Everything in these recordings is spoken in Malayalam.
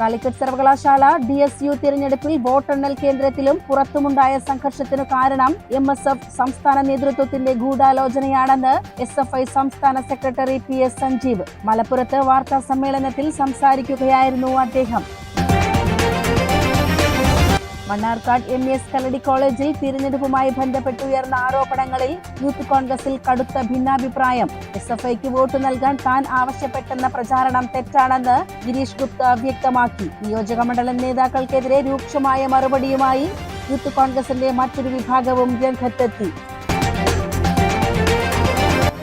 കാലിക്കറ്റ് സർവകലാശാല ഡി എസ് യു തിരഞ്ഞെടുപ്പിൽ വോട്ടെണ്ണൽ കേന്ദ്രത്തിലും പുറത്തുമുണ്ടായ സംഘർഷത്തിനു കാരണം എം എസ് എഫ് സംസ്ഥാന നേതൃത്വത്തിന്റെ ഗൂഢാലോചനയാണെന്ന് എസ് എഫ് ഐ സംസ്ഥാന സെക്രട്ടറി പി എസ് സഞ്ജീവ്. മലപ്പുറത്ത് വാർത്താ സമ്മേളനത്തിൽ സംസാരിക്കുകയായിരുന്നു അദ്ദേഹം. മണ്ണാർക്കാട് എം എസ് കല്ലടി കോളേജിൽ തിരഞ്ഞെടുപ്പുമായി ബന്ധപ്പെട്ട് ഉയർന്ന ആരോപണങ്ങളിൽ യൂത്ത് കോൺഗ്രസിൽ കടുത്ത ഭിന്നാഭിപ്രായം. എസ് എഫ് ഐക്ക് വോട്ട് നൽകാൻ താൻ ആവശ്യപ്പെട്ടെന്ന പ്രചാരണം തെറ്റാണെന്ന് ഗിരീഷ് ഗുപ്ത വ്യക്തമാക്കി. നിയോജക മണ്ഡലം നേതാക്കൾക്കെതിരെ രൂക്ഷമായ മറുപടിയുമായി യൂത്ത് കോൺഗ്രസിന്റെ മറ്റൊരു വിഭാഗവും രംഗത്തെത്തി.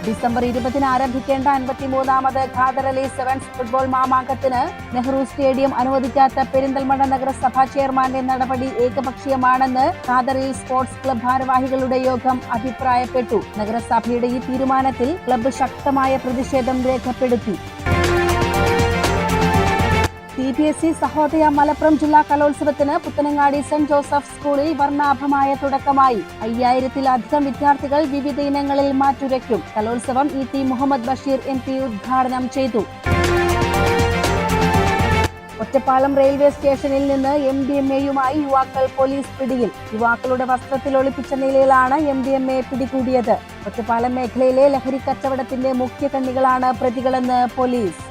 ഡിസംബർ ഇരുപതിന് ആരംഭിക്കേണ്ട അൻപത്തിമൂന്നാമത് ഖാദറലി സെവൻസ് ഫുട്ബോൾ മാമാങ്കത്തിന് നെഹ്റു സ്റ്റേഡിയം അനുവദിക്കാത്ത പെരിന്തൽമണ്ണ നഗരസഭാ ചെയർമാന്റെ നടപടി ഏകപക്ഷീയമാണെന്ന് ഖാദറിൽ സ്പോർട്സ് ക്ലബ് ഭാരവാഹികളുടെ യോഗം അഭിപ്രായപ്പെട്ടു. നഗരസഭയുടെ ഈ തീരുമാനത്തിൽ ക്ലബ്ബ് ശക്തമായ പ്രതിഷേധം രേഖപ്പെടുത്തി. C B S E Sahodaya Malappuram ജില്ലാ കലോത്സവത്തിന് പുത്തനങ്ങാടി സെന്റ് ജോസഫ് സ്കൂളിൽ വർണാഭമായ തുടക്കമായി. അയ്യായിരത്തിലധികം വിദ്യാർത്ഥികൾ വിവിധ ഇനങ്ങളിൽ മാറ്റുരയ്ക്കും. കലോത്സവം E T Muhammad Basheer M P ഉദ്ഘാടനം ചെയ്തു. ഒറ്റപ്പാലം റെയിൽവേ സ്റ്റേഷനിൽ നിന്ന് എം ഡി എം എയുമായി യുവാക്കൾ പോലീസ് പിടിയിൽ. യുവാക്കളുടെ വസ്ത്രത്തിൽ ഒളിപ്പിച്ച നിലയിലാണ് എം ഡി എം എ പിടികൂടിയത്. ഒറ്റപ്പാലം മേഖലയിലെ ലഹരി കച്ചവടത്തിന്റെ മുഖ്യ കണ്ണികളാണ് പ്രതികളെന്ന് പോലീസ്.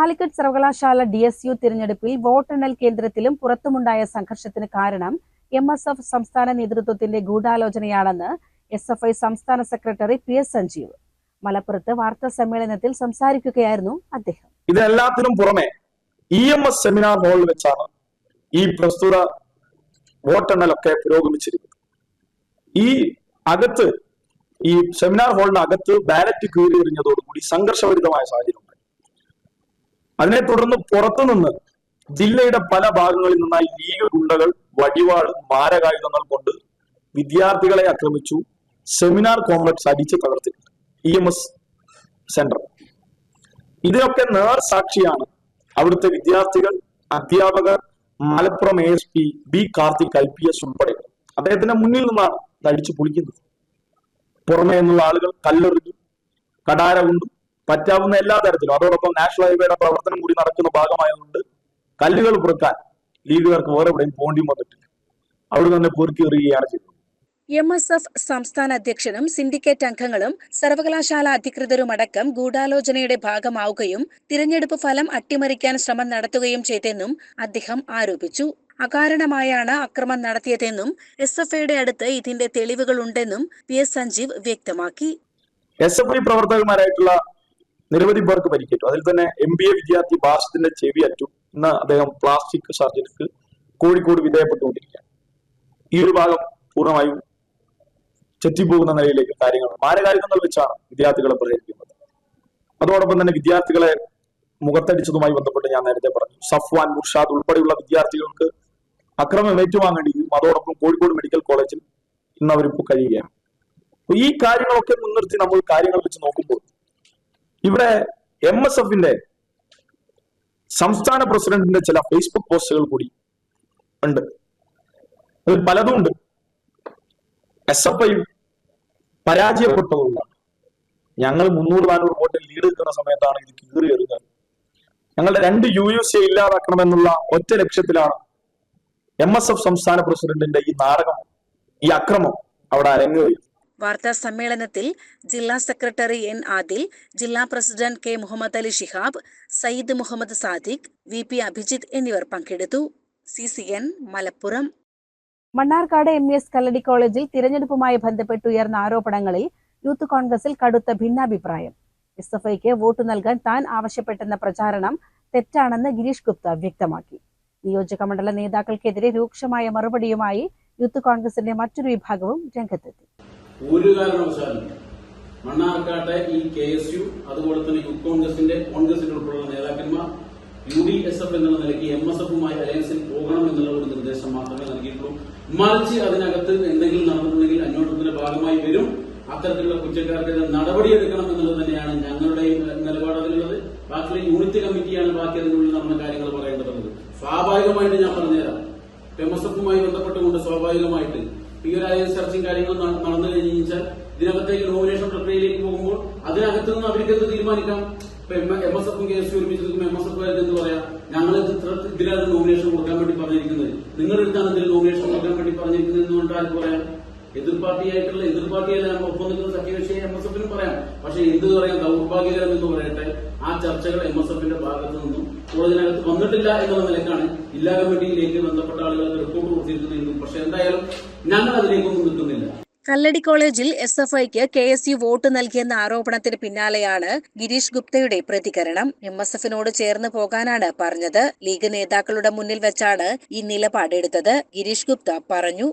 കാലിക്കറ്റ് സർവകലാശാല ഡി എസ് യു തിരഞ്ഞെടുപ്പിൽ വോട്ടെണ്ണൽ കേന്ദ്രത്തിലും പുറത്തുമുണ്ടായ സംഘർഷത്തിന് കാരണം എം എസ് എഫ് സംസ്ഥാന നേതൃത്വത്തിന്റെ ഗൂഢാലോചനയാണെന്ന് എസ് എഫ് ഐ സംസ്ഥാന സെക്രട്ടറി പി എസ് സഞ്ജീവ്. മലപ്പുറത്ത് വാർത്താ സമ്മേളനത്തിൽ സംസാരിക്കുകയായിരുന്നു അദ്ദേഹം. ഇതെല്ലാത്തിനും പുറമെ ഇ എം എസ് സെമിനാർ ഹാളിൽ വെച്ചാണ് ഈ പ്രസ്തുത വോട്ടെണ്ണലൊക്കെ പുരോഗമിച്ചിരിക്കുന്നത്. ഈ അകത്ത് ഈ സെമിനാർ ഹാളിന് അകത്ത് ബാലറ്റ് കീറി എറിഞ്ഞതോടുകൂടി സംഘർഷഭരിതമായ സാഹചര്യം. അതിനെ തുടർന്ന് പുറത്തുനിന്ന് ജില്ലയുടെ പല ഭാഗങ്ങളിൽ നിന്നായി ലീഗ് ഗുണ്ടകൾ വടിവാൾ മാരകായുധങ്ങൾ കൊണ്ട് വിദ്യാർത്ഥികളെ ആക്രമിച്ചു. സെമിനാർ കോംപ്ലക്സ് അടിച്ച് തകർത്തി. ഇ എം എസ് സെന്റർ ഇതിനൊക്കെ നേർ സാക്ഷിയാണ് അവിടുത്തെ വിദ്യാർത്ഥികൾ അധ്യാപകർ Malappuram A S P B Karthik I P S ഉൾപ്പെടെ. അദ്ദേഹത്തിന്റെ മുന്നിൽ നിന്നാണ് തടിച്ചു പൊളിക്കുന്നത്. പുറമേ നിന്നുള്ള ആളുകൾ കല്ലെറിഞ്ഞു കടാര കൊണ്ടു പറ്റാവുന്ന എല്ലാ തരത്തിലും. അതോടൊപ്പം നാഷണൽ ഹൈവേയുടെ പ്രവർത്തനം കൂടി നടക്കുന്ന ഭാഗമായതുകൊണ്ട് കല്ലുകൾ പുറക്കാൻ ലീഗുകാർക്ക് വേറെ എവിടെയും പോണ്ടി വന്നിട്ടില്ല. അവിടെ തന്നെ പൊറുക്കി എറിയുകയാണ് ചെയ്തത്. എം എസ് എഫ് സംസ്ഥാന അധ്യക്ഷനും സിൻഡിക്കേറ്റ് അംഗങ്ങളും സർവകലാശാല അധികൃതരുമടക്കം ഗൂഢാലോചനയുടെ ഭാഗമാവുകയും തിരഞ്ഞെടുപ്പ് ഫലം അട്ടിമറിക്കാൻ ശ്രമം നടത്തുകയും ചെയ്തെന്നും അദ്ദേഹം ആരോപിച്ചു. അകാരണമായാണ് അക്രമം നടത്തിയതെന്നും എസ് എഫ് ഐയുടെ അടുത്ത് ഇതിന്റെ തെളിവുകളുണ്ടെന്നും പി എസ് സഞ്ജീവ് വ്യക്തമാക്കി. എസ് എഫ് ഐ പ്രവർത്തകന്മാരായിട്ടുള്ള നിരവധി പേർക്ക് പരിക്കേറ്റു. അതിൽ തന്നെ എം ബി എ വിദ്യാർത്ഥി ബാസിന്റെ ചെവി അറ്റു ഇന്ന് അദ്ദേഹം പ്ലാസ്റ്റിക് സർജറിക്ക് കോഴിക്കോട് വിധേയപ്പെട്ടുകൊണ്ടിരിക്കുകയാണ്. ഈ ഒരു ഭാഗം പൂർണമായും ചെറ്റിപ്പോകുന്ന നിലയിലേക്ക് കാര്യങ്ങൾ മാരകാരികങ്ങൾ വെച്ചാണ് വിദ്യാർത്ഥികളെ പ്രചരിപ്പിക്കുന്നത് അതോടൊപ്പം തന്നെ വിദ്യാർത്ഥികളെ മുഖത്തടിച്ചതുമായി ബന്ധപ്പെട്ട് ഞാൻ നേരത്തെ പറഞ്ഞു സഫ്വാൻ മുർഷാദ് ഉൾപ്പെടെയുള്ള വിദ്യാർത്ഥികൾക്ക് അക്രമം ഏറ്റുവാങ്ങേണ്ടിയും അതോടൊപ്പം കോഴിക്കോട് മെഡിക്കൽ കോളേജിൽ ഇന്ന് അവരിപ്പോൾ കഴിയുകയാണ് ഈ കാര്യങ്ങളൊക്കെ മുൻനിർത്തി നമ്മൾ കാര്യങ്ങൾ വെച്ച് നോക്കുമ്പോൾ ഇവിടെ എം എസ് എഫിന്റെ സംസ്ഥാന പ്രസിഡന്റിന്റെ ചില ഫേസ്ബുക്ക് പോസ്റ്റുകൾ കൂടി ഉണ്ട്. അതിൽ പലതും ഉണ്ട്. എസ് എഫ് ഐ പരാജയപ്പെട്ടതുകൊണ്ടാണ്. ഞങ്ങൾ മുന്നൂറ് നാനൂറ് വോട്ടിൽ ലീഡ് നിൽക്കുന്ന സമയത്താണ് ഇത് കീറി എറിഞ്ഞത് ഞങ്ങളുടെ രണ്ട് യു യു സി ഇല്ലാതാക്കണമെന്നുള്ള ഒറ്റ ലക്ഷ്യത്തിലാണ് എം എസ് എഫ് സംസ്ഥാന പ്രസിഡന്റിന്റെ ഈ നാടകം ഈ അക്രമം അവിടെ അരങ്ങുകയും വാർത്താ സമ്മേളനത്തിൽ ജില്ലാ സെക്രട്ടറി എൻ ആദിൽ ജില്ലാ president K Muhammad Ali Shihab Sayyid Muhammad Sadiq V P Abhijith എന്നിവർ പങ്കെടുത്തു. C C N Malappuram. Mannarkkad M S Kalladi കോളേജിൽ തിരഞ്ഞെടുപ്പുമായി ബന്ധപ്പെട്ട് ഉയർന്ന ആരോപണങ്ങളിൽ യൂത്ത് കോൺഗ്രസിൽ കടുത്ത ഭിന്നാഭിപ്രായം. എസ് എഫ് ഐക്ക് വോട്ട് നൽകാൻ താൻ ആവശ്യപ്പെട്ടെന്ന പ്രചാരണം തെറ്റാണെന്ന് ഗിരീഷ് ഗുപ്ത വ്യക്തമാക്കി. നിയോജക മണ്ഡല നേതാക്കൾക്കെതിരെ രൂക്ഷമായ മറുപടിയുമായി യൂത്ത് കോൺഗ്രസിന്റെ മറ്റൊരു വിഭാഗവും രംഗത്തെത്തി. ഒരു കാരണവശാലും മണ്ണാർക്കാട്ടെ ഈ കെ എസ് യു അതുപോലെ തന്നെ യൂത്ത് കോൺഗ്രസിന്റെ കോൺഗ്രസിന്റെ ഉൾപ്പെടെയുള്ള നേതാക്കന്മാർ യു ഡി എസ് എഫ് എന്നുള്ള നിലയ്ക്ക് എം എസ് എഫുമായി അലയൻസിൽ പോകണം എന്നുള്ള ഒരു നിർദ്ദേശം മാത്രമേ നൽകിയിട്ടുള്ളൂ. മറിച്ച് അതിനകത്ത് എന്തെങ്കിലും നടന്നിട്ടുണ്ടെങ്കിൽ അന്വേഷണത്തിന്റെ ഭാഗമായി വരും. അത്തരത്തിലുള്ള കുറ്റക്കാർക്കെതിരെ നടപടിയെടുക്കണം എന്നുള്ളത് തന്നെയാണ് ഞങ്ങളുടെയും നിലപാട് അതിലുള്ളത്. ബാക്കിയുള്ള യൂണിറ്റ് കമ്മിറ്റിയാണ് ബാക്കി അതിനുള്ളിൽ നടന്ന കാര്യങ്ങൾ പറയേണ്ടതുള്ളത്. സ്വാഭാവികമായിട്ട് ഞാൻ പറഞ്ഞുതരാം. എം എസ് എഫുമായി ബന്ധപ്പെട്ടുകൊണ്ട് സ്വാഭാവികമായിട്ട് അലയൻസ് ചർച്ചയും കാര്യങ്ങളും നടന്നു കഴിഞ്ഞു കഴിഞ്ഞാൽ ഇതിനകത്തേക്ക് നോമിനേഷൻ പ്രക്രിയയിലേക്ക് പോകുമ്പോൾ അതിനകത്ത് നിന്ന് അവർക്ക് എന്ത് തീരുമാനിക്കാം? ഇപ്പൊ എം എസ് എഫും കെ എസ് ഒരുമിച്ച് നിൽക്കുമ്പോൾ എം എസ് എഫ് കാര്യം എന്ത് പറയാം? ഞങ്ങൾ ഇതിലാണ് നോമിനേഷൻ കൊടുക്കാൻ വേണ്ടി പറഞ്ഞിരിക്കുന്നത്. നിങ്ങൾ അടുത്താണ് ഇതിൽ നോമിനേഷൻ കൊടുക്കാൻ വേണ്ടി പറഞ്ഞിരിക്കുന്നത് എന്ന് കൊണ്ട് ആർക്ക് പറയാം എതിർ പാർട്ടിയായിട്ടുള്ള എതിർ പാർട്ടിയല്ല ഒപ്പം നിൽക്കുന്ന സഖ്യകക്ഷിയെ എം എസ് എഫിനും പറയാം. പക്ഷെ എന്ത് പറയാം ദൗർഭാഗ്യകരം എന്ന് പറയട്ടെ ആ ചർച്ചകൾ എം എസ് എഫിന്റെ ഭാഗത്തു നിന്നും കോളേജിനകത്ത് വന്നിട്ടില്ല എന്നുള്ള നിലക്കാണ് ജില്ലാ കമ്മിറ്റിയിലേക്ക് ബന്ധപ്പെട്ട ആളുകൾ റിപ്പോർട്ട് കൊടുത്തിരിക്കുന്നതെന്നും പക്ഷെ എന്തായാലും ഞങ്ങൾ അതിലേക്കൊന്നും നിൽക്കുന്നില്ല കല്ലടി കോളേജിൽ എസ് എഫ് ഐക്ക് കെ എസ് യു വോട്ട് നൽകിയെന്ന ആരോപണത്തിന് പിന്നാലെയാണ് ഗിരീഷ് ഗുപ്തയുടെ പ്രതികരണം. എം എസ് എഫിനോട് ചേർന്ന് പോകാനാണ് പറഞ്ഞത്. ലീഗ് നേതാക്കളുടെ മുന്നിൽ വെച്ചാണ് ഈ നിലപാടെടുത്തത് ഗിരീഷ് ഗുപ്ത പറഞ്ഞു.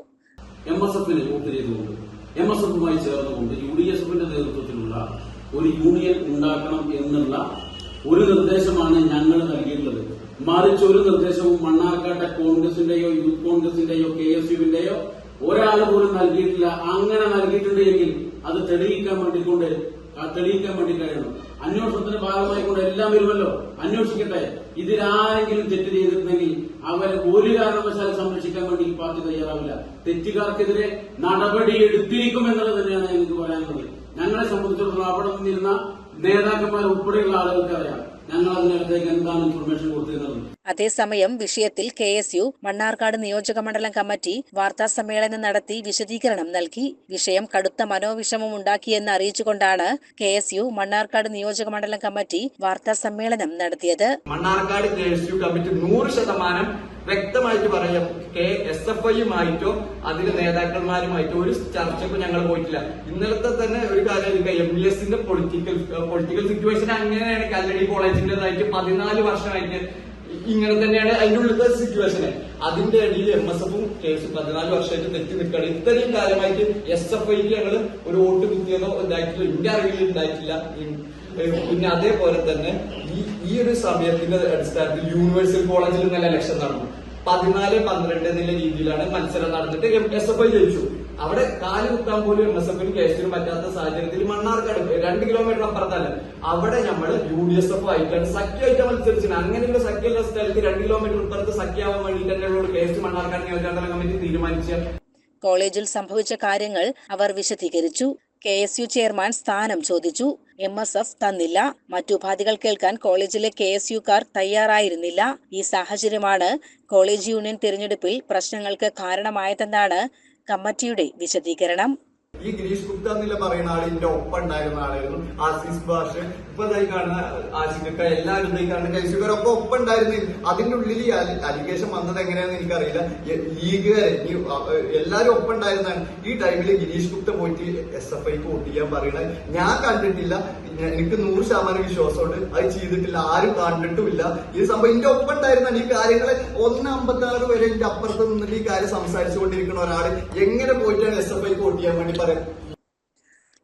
എം എസ് എഫിന് വോട്ട് ചെയ്തുകൊണ്ട് എം എസ് എഫുമായി ചേർന്നുകൊണ്ട് യു ഡി എസ് എഫിന്റെ നേതൃത്വത്തിലുള്ള ഒരു യൂണിയൻ ഉണ്ടാക്കണം എന്നുള്ള ഒരു നിർദ്ദേശമാണ് ഞങ്ങൾ നൽകിയിട്ടുള്ളത്. മറിച്ച് ഒരു നിർദ്ദേശവും മണ്ണാർക്കാട്ടെ കോൺഗ്രസിന്റെയോ യൂത്ത് കോൺഗ്രസിന്റെയോ കെ എസ് യുവിന്റെയോ ഒരാൾ പോലും നൽകിയിട്ടില്ല. അങ്ങനെ നൽകിയിട്ടുണ്ടെങ്കിൽ അത് തെളിയിക്കാൻ വേണ്ടിക്കൊണ്ട് തെളിയിക്കാൻ വേണ്ടി കഴിയണം. അന്വേഷണത്തിന്റെ ഭാഗമായി കൊണ്ട് എല്ലാം വരുമല്ലോ. അന്വേഷിക്കട്ടെ. ഇതിലാരെങ്കിലും തെറ്റ് ചെയ്തിട്ടുണ്ടെങ്കിൽ അവരെ ഒരു കാരണവശാലും സംരക്ഷിക്കാൻ വേണ്ടി ഈ പാർട്ടി തയ്യാറാവില്ല. തെറ്റുകാർക്കെതിരെ നടപടി എടുത്തിരിക്കും എന്നുള്ളത് തന്നെയാണ് എനിക്ക് പറയാനുള്ളത്. ഞങ്ങളെ സംബന്ധിച്ചിടത്തോളം അവിടെ നിന്നിരുന്ന നേതാക്കന്മാർ ഉൾപ്പെടെയുള്ള ആളുകൾക്ക് അറിയാം. ഞങ്ങൾ അതിനകത്തേക്ക് എന്താണ് ഇൻഫർമേഷൻ കൊടുത്തിരുന്നത്? അതേസമയം വിഷയത്തിൽ കെ എസ് യു മണ്ണാർക്കാട് നിയോജക മണ്ഡലം കമ്മിറ്റി വാർത്താ സമ്മേളനം നടത്തി വിശദീകരണം നൽകി. വിഷയം കടുത്ത മനോവിഷമം ഉണ്ടാക്കിയെന്ന് അറിയിച്ചുകൊണ്ടാണ് കെ എസ് യു മണ്ണാർക്കാട് നിയോജക മണ്ഡലം കമ്മിറ്റി വാർത്താ സമ്മേളനം നടത്തിയത്. Mannarkkad K S U committee നൂറ് ശതമാനം വ്യക്തമായിട്ട് പറയാം. കെ എസ് എഫ് ഐയുമായിട്ടോ അതിലെ നേതാക്കന്മാരുമായിട്ടോ ഒരു ചർച്ചയ്ക്കും ഞങ്ങൾ പോയിട്ടില്ല. ഇന്നലത്തെ തന്നെ ഒരു കാര്യം എം ബി എസിന്റെ പൊളിറ്റിക്കൽ പൊളിറ്റിക്കൽ സിറ്റുവേഷൻ അങ്ങനെയാണ്. കല്ലടി കോളേജിന്റേതായിട്ട് പതിനാല് വർഷമായിട്ട് ഇങ്ങനെ തന്നെയാണ് അതിന്റെ ഉള്ളിലത്തെ സിറ്റുവേഷൻ അതിന്റെ ഇടയിൽ എം എസ് എഫും കേസും പതിനാല് വർഷമായിട്ട് തെറ്റി നിൽക്കുകയാണ്. ഇത്രയും കാലമായിട്ട് എസ് എഫ് ഐക്ക് ഞങ്ങൾ ഒരു വോട്ട് കുത്തിയതോ ഇതായിട്ടില്ല. എന്റെ അറിവിൽ ഉണ്ടായിട്ടില്ല പിന്നെ അതേപോലെ തന്നെ ഈ ഈ ഒരു സമയത്തിന്റെ അടിസ്ഥാനത്തിൽ യൂണിവേഴ്സിറ്റി കോളേജിൽ നല്ല ഇലക്ഷൻ നടന്നു. പതിനാല് പന്ത്രണ്ട് എന്നുള്ള രീതിയിലാണ് മത്സരം നടന്നിട്ട് എസ് എഫ് ഐ ജയിച്ചു. അവിടെ കാൽ കുത്താൻ പോലും എം എസ് എഫിന് കേസിനും പറ്റാത്ത സാഹചര്യത്തിൽ മണ്ണാർക്കാട് രണ്ട് കിലോമീറ്റർ അപ്പുറത്തല്ല. അവിടെ നമ്മൾ യു ഡി എസ് എഫ് ആയിട്ടാണ് സഖ്യമായിട്ട് മത്സരിച്ചത് അങ്ങനെയുള്ള സഖ്യമുള്ള സ്ഥലത്ത് രണ്ട് കിലോമീറ്റർ ഇപ്പുറത്ത് സഖ്യാവാൻ വേണ്ടിയിട്ട് തന്നെയുള്ള കേസ് മണ്ണാർക്കാട് നിയോജകമണ്ഡലം കമ്മിറ്റി തീരുമാനിച്ച. കോളേജിൽ സംഭവിച്ച കാര്യങ്ങൾ അവർ വിശദീകരിച്ചു. കെ എസ് യു ചെയർമാൻ സ്ഥാനം ചോദിച്ചു. എം എസ് എഫ് തന്നില്ല. മറ്റു ഉപാധികൾ കേൾക്കാൻ കോളേജിലെ കെ എസ് യുക്കാർ തയ്യാറായിരുന്നില്ല. ഈ സാഹചര്യമാണ് കോളേജ് യൂണിയൻ തിരഞ്ഞെടുപ്പിൽ പ്രശ്നങ്ങൾക്ക് കാരണമായതെന്നാണ് കമ്മിറ്റിയുടെ വിശദീകരണം ഈ ഗിരീഷ് ഗുപ്ത എന്നില്ല പറയുന്ന ആൾ എന്റെ ഒപ്പം ഉണ്ടായിരുന്ന ആളായിരുന്നു ആസിസ് ബാഷ്. ഇപ്പൊ ഇതായി കാണുന്ന ആശിക്ക എല്ലാവരും ഇതായി കാണുന്ന കൈസുകാരൊക്കെ ഒപ്പം ഉണ്ടായിരുന്നു. അതിന്റെ ഉള്ളിൽ ഈ അലിഗേഷൻ വന്നത് എങ്ങനെയാന്ന് എനിക്കറിയില്ല. ലീഗ് എല്ലാവരും ഒപ്പം ഉണ്ടായിരുന്നാണ് ഈ ടൈമിൽ ഗിരീഷ് ഗുപ്ത പോയിട്ട് എസ് എഫ് ഐക്ക് വോട്ട് ചെയ്യാൻ പറയണത് ഞാൻ കണ്ടിട്ടില്ല. എനിക്ക് നൂറ് ശതമാനം വിശ്വാസമുണ്ട്. അത് ചെയ്തിട്ടില്ല. ആരും കണ്ടിട്ടുമില്ല. ഈ സംഭവം എന്റെ ഒപ്പം ഉണ്ടായിരുന്നാണ് ഈ കാര്യങ്ങളെ ഒന്ന് അമ്പത്തി ആറ് വരെ എന്റെ അപ്പുറത്ത് നിന്നിട്ട് ഈ കാര്യം സംസാരിച്ചുകൊണ്ടിരിക്കുന്ന ഒരാൾ എങ്ങനെ പോയിട്ടാണ് എസ് എഫ് ഐക്ക് വോട്ട് ചെയ്യാൻ വേണ്ടി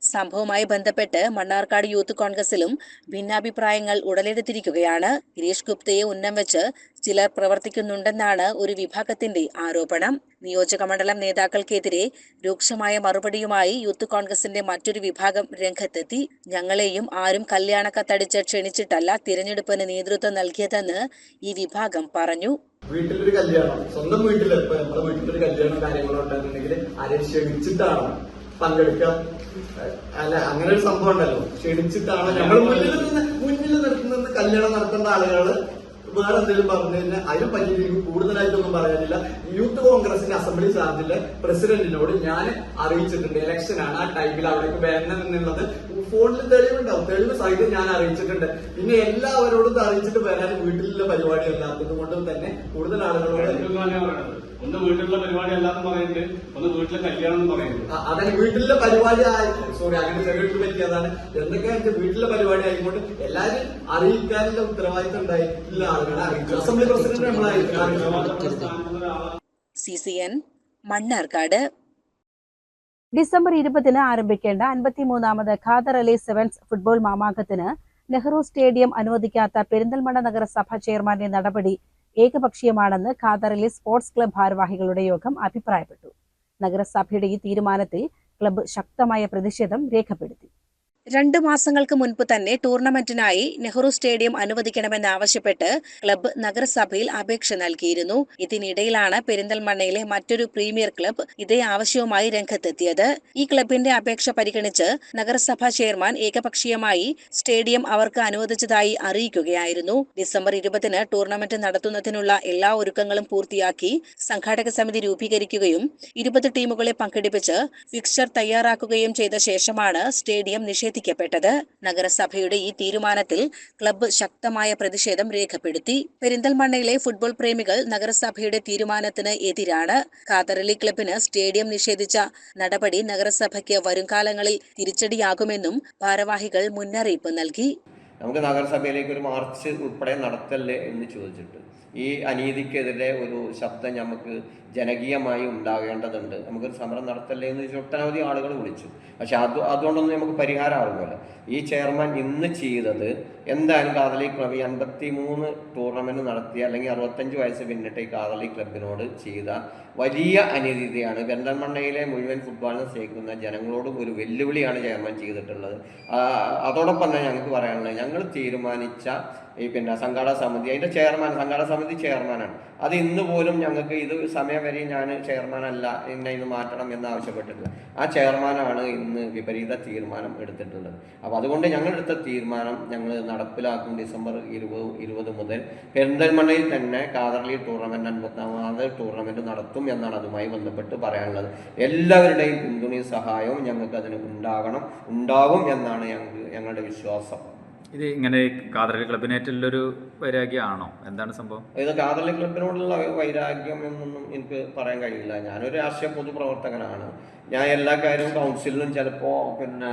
സംഭവവുമായി ബന്ധപ്പെട്ട് മണ്ണാർക്കാട് യൂത്ത് കോൺഗ്രസിലും ഭിന്നാഭിപ്രായങ്ങൾ ഉടലെടുത്തിരിക്കുകയാണ്. ഗിരീഷ് ഗുപ്തയെ ഉന്നം വെച്ച് ചിലർ പ്രവർത്തിക്കുന്നുണ്ടെന്നാണ് ഒരു വിഭാഗത്തിന്റെ ആരോപണം. നിയോജകമണ്ഡലം നേതാക്കൾക്കെതിരെ രൂക്ഷമായ മറുപടിയുമായി യൂത്ത് കോൺഗ്രസിന്റെ മറ്റൊരു വിഭാഗം രംഗത്തെത്തി. ഞങ്ങളെയും ആരും കല്യാണക്കത്തടിച്ച് ക്ഷണിച്ചിട്ടല്ല തിരഞ്ഞെടുപ്പിന് നേതൃത്വം നൽകിയതെന്ന് ഈ വിഭാഗം പറഞ്ഞു. വീട്ടിലൊരു കല്യാണം. സ്വന്തം വീട്ടിൽ ഇപ്പൊ നമ്മുടെ വീട്ടിലൊരു കല്യാണം കാര്യങ്ങളോ ആരെയും ആരെ ക്ഷണിച്ചിട്ടാണ്? പങ്കെടുക്കുക. അല്ല അങ്ങനെ ഒരു സംഭവം ഉണ്ടല്ലോ. ക്ഷണിച്ചിട്ടാണ് നമ്മൾ മുന്നിൽ നിന്ന് മുന്നിൽ നിർത്തുന്നത് കല്യാണം നടത്തേണ്ട ആളുകൾ വേറെ എന്തെങ്കിലും പറഞ്ഞു കഴിഞ്ഞാൽ അതിനെ പറ്റി എനിക്ക് കൂടുതലായിട്ടൊന്നും പറയാനില്ല. യൂത്ത് കോൺഗ്രസിന്റെ അസംബ്ലി ചാർജിലെ പ്രസിഡന്റിനോട് ഞാൻ അറിയിച്ചിട്ടുണ്ട്. ഇലക്ഷനാണ് ആ ടൈമിൽ അവിടേക്ക് വരണം എന്നുള്ളത്. ഫോണിൽ തെളിവുണ്ടാവും തെളിവ് സഹിതം ഞാൻ അറിയിച്ചിട്ടുണ്ട്. പിന്നെ എല്ലാവരോടും അറിയിച്ചിട്ട് വരാൻ വീട്ടിലുള്ള പരിപാടി അല്ലാത്തത് കൊണ്ട് തന്നെ കൂടുതൽ ആളുകളോട്. ഒന്ന് വീട്ടിലുള്ള പരിപാടി അല്ലാന്ന് പറയുന്നുണ്ട് ഒന്ന് വീട്ടിലെ കല്യാണം എന്ന് പറയുന്നുണ്ട് അതാണ് വീട്ടിലെ പരിപാടി സോറി അങ്ങനെ ചെറിയ പറ്റിയതാണ് എന്തൊക്കെ എന്റെ വീട്ടിലെ പരിപാടി ആയിക്കോട്ടെ എല്ലാരും അറിയിക്കാനുള്ള ഉത്തരവാദിത്തം ഉണ്ടായിട്ടുള്ള ആളുകളെ അറിയിച്ചു അസംബ്ലി പ്രസിഡന്റ് നമ്മളെ അറിയിച്ചു സ്ഥാനത്തുള്ള ഒരാളാണ് C C N Mannarkkad. December ഇരുപതിന് ആരംഭിക്കേണ്ട അൻപത്തിമൂന്നാമത് ഖാദർ അലി സെവൻസ് ഫുട്ബോൾ മാമാങ്കത്തിന് നെഹ്റു സ്റ്റേഡിയം അനുവദിക്കാത്ത പെരിന്തൽമണ്ണ നഗരസഭ ചെയർമാന്റെ നടപടി ഏകപക്ഷീയമാണെന്ന് ഖാദറിലെ സ്പോർട്സ് ക്ലബ് ഭാരവാഹികളുടെ യോഗം അഭിപ്രായപ്പെട്ടു. നഗരസഭയുടെ ഈ തീരുമാനത്തിൽ ക്ലബ്ബ് ശക്തമായ പ്രതിഷേധം രേഖപ്പെടുത്തി. രണ്ട് മാസങ്ങൾക്ക് മുൻപ് തന്നെ ടൂർണമെന്റിനായി നെഹ്റു സ്റ്റേഡിയം അനുവദിക്കണമെന്നാവശ്യപ്പെട്ട് ക്ലബ്ബ് നഗരസഭയിൽ അപേക്ഷ നൽകിയിരുന്നു. ഇതിനിടയിലാണ് പെരിന്തൽമണ്ണയിലെ മറ്റൊരു പ്രീമിയർ ക്ലബ്ബ് ഇതേ ആവശ്യവുമായി രംഗത്തെത്തിയത്. ഈ ക്ലബിന്റെ അപേക്ഷ പരിഗണിച്ച് നഗരസഭാ ചെയർമാൻ ഏകപക്ഷീയമായി സ്റ്റേഡിയം അവർക്ക് അനുവദിച്ചതായി അറിയിക്കുകയായിരുന്നു. ഡിസംബർ ഇരുപതിന് ടൂർണമെന്റ് നടത്തുന്നതിനുള്ള എല്ലാ ഒരുക്കങ്ങളും പൂർത്തിയാക്കി സംഘാടക സമിതി രൂപീകരിക്കുകയും ഇരുപത് ടീമുകളെ പങ്കെടുപ്പിച്ച് ഫിക്സ്ചർ തയ്യാറാക്കുകയും ചെയ്ത ശേഷമാണ് സ്റ്റേഡിയം നിഷേധിക്കപ്പെട്ടത് നഗരസഭയുടെ ഈ തീരുമാനത്തിൽ ക്ലബ്ബ് ശക്തമായ പ്രതിഷേധം രേഖപ്പെടുത്തി. പെരിന്തൽമണ്ണയിലെ ഫുട്ബോൾ പ്രേമികൾ നഗരസഭയുടെ തീരുമാനത്തിന് എതിരാണ്. കാതറലി ക്ലബിന് സ്റ്റേഡിയം നിഷേധിച്ച നടപടി നഗരസഭയ്ക്ക് വരുംകാലങ്ങളിൽ തിരിച്ചടിയാകുമെന്നും ഭാരവാഹികൾ മുന്നറിയിപ്പ് നൽകി. നമുക്ക് നഗരസഭയിലേക്ക് ഒരു മാർച്ച് ഉൾപ്പെടെ നടത്തല്ലേ എന്ന് ചോദിച്ചിട്ട് ഈ അനീതിക്കെതിരെ ഒരു ശബ്ദം നമുക്ക് ജനകീയമായി ഉണ്ടാകേണ്ടതുണ്ട്. നമുക്കൊരു സമരം നടത്തല്ലേ എന്ന് ചോദിച്ചാൽ ഒട്ടനവധി ആളുകൾ വിളിച്ചു. പക്ഷെ അത് അതുകൊണ്ടൊന്നും നമുക്ക് പരിഹാരമാകുമല്ലോ ഈ ചെയർമാൻ ഇന്ന് ചെയ്തത് എന്തായാലും കാതലി ക്ലബ് അൻപത്തി മൂന്ന് ടൂർണമെന്റ് നടത്തിയ അല്ലെങ്കിൽ അറുപത്തഞ്ച് വയസ്സ് പിന്നിട്ട് ഈ കാതലി ക്ലബിനോട് ചെയ്ത വലിയ അനീതിയാണ്. പെരിന്തൽമണ്ണയിലെ മുഴുവൻ ഫുട്ബോളിനെ സ്നേഹിക്കുന്ന ജനങ്ങളോടും ഒരു വെല്ലുവിളിയാണ് ചെയർമാൻ ചെയ്തിട്ടുള്ളത്. അതോടൊപ്പം തന്നെ ഞങ്ങൾക്ക് പറയാനുള്ളത് ഞങ്ങൾ തീരുമാനിച്ച ഈ പിന്നെ സംഘാടക സമിതി അതിന്റെ ചെയർമാൻ സംഘാടക സമിതി ചെയർമാനാണ്. അത് ഇന്ന് പോലും ഞങ്ങൾക്ക് ഇത് സമയം വരെ ഞാൻ ചെയർമാൻ അല്ല എന്നെ ഇത് മാറ്റണം എന്ന് ആവശ്യപ്പെട്ടിട്ടില്ല. ആ ചെയർമാനാണ് ഇന്ന് വിപരീത തീരുമാനം എടുത്തിട്ടുള്ളത്. അപ്പോൾ അതുകൊണ്ട് ഞങ്ങൾ എടുത്ത തീരുമാനം ഞങ്ങൾ നടപ്പിലാക്കും ഡിസംബർ ഇരുപത് ഇരുപത് മുതൽ പെരിന്തൽമണ്ണയിൽ തന്നെ കാതർലി ടൂർണമെന്റ് അൻപത്താമത് ടൂർണമെന്റ് നടത്തും എന്നാണ് അതുമായി ബന്ധപ്പെട്ട് പറയാനുള്ളത്. എല്ലാവരുടെയും പിന്തുണയും സഹായവും ഞങ്ങൾക്ക് അതിന് ഉണ്ടാകണം ഉണ്ടാകും എന്നാണ് ഞങ്ങൾക്ക് ഞങ്ങളുടെ വിശ്വാസം. ഇത് ഇങ്ങനെ കാതറലി ക്ലബിനായിട്ടുള്ളൊരു വൈരാഗ്യമാണോ? എന്താണ് സംഭവം? ഇത് കാതലി ക്ലബിനോടുള്ള വൈരാഗ്യം എന്നൊന്നും എനിക്ക് പറയാൻ കഴിയില്ല. ഞാനൊരു രാഷ്ട്രീയ പൊതുപ്രവർത്തകനാണ്. ഞാൻ എല്ലാ കാര്യവും കൗൺസിലിലും ചിലപ്പോൾ പിന്നെ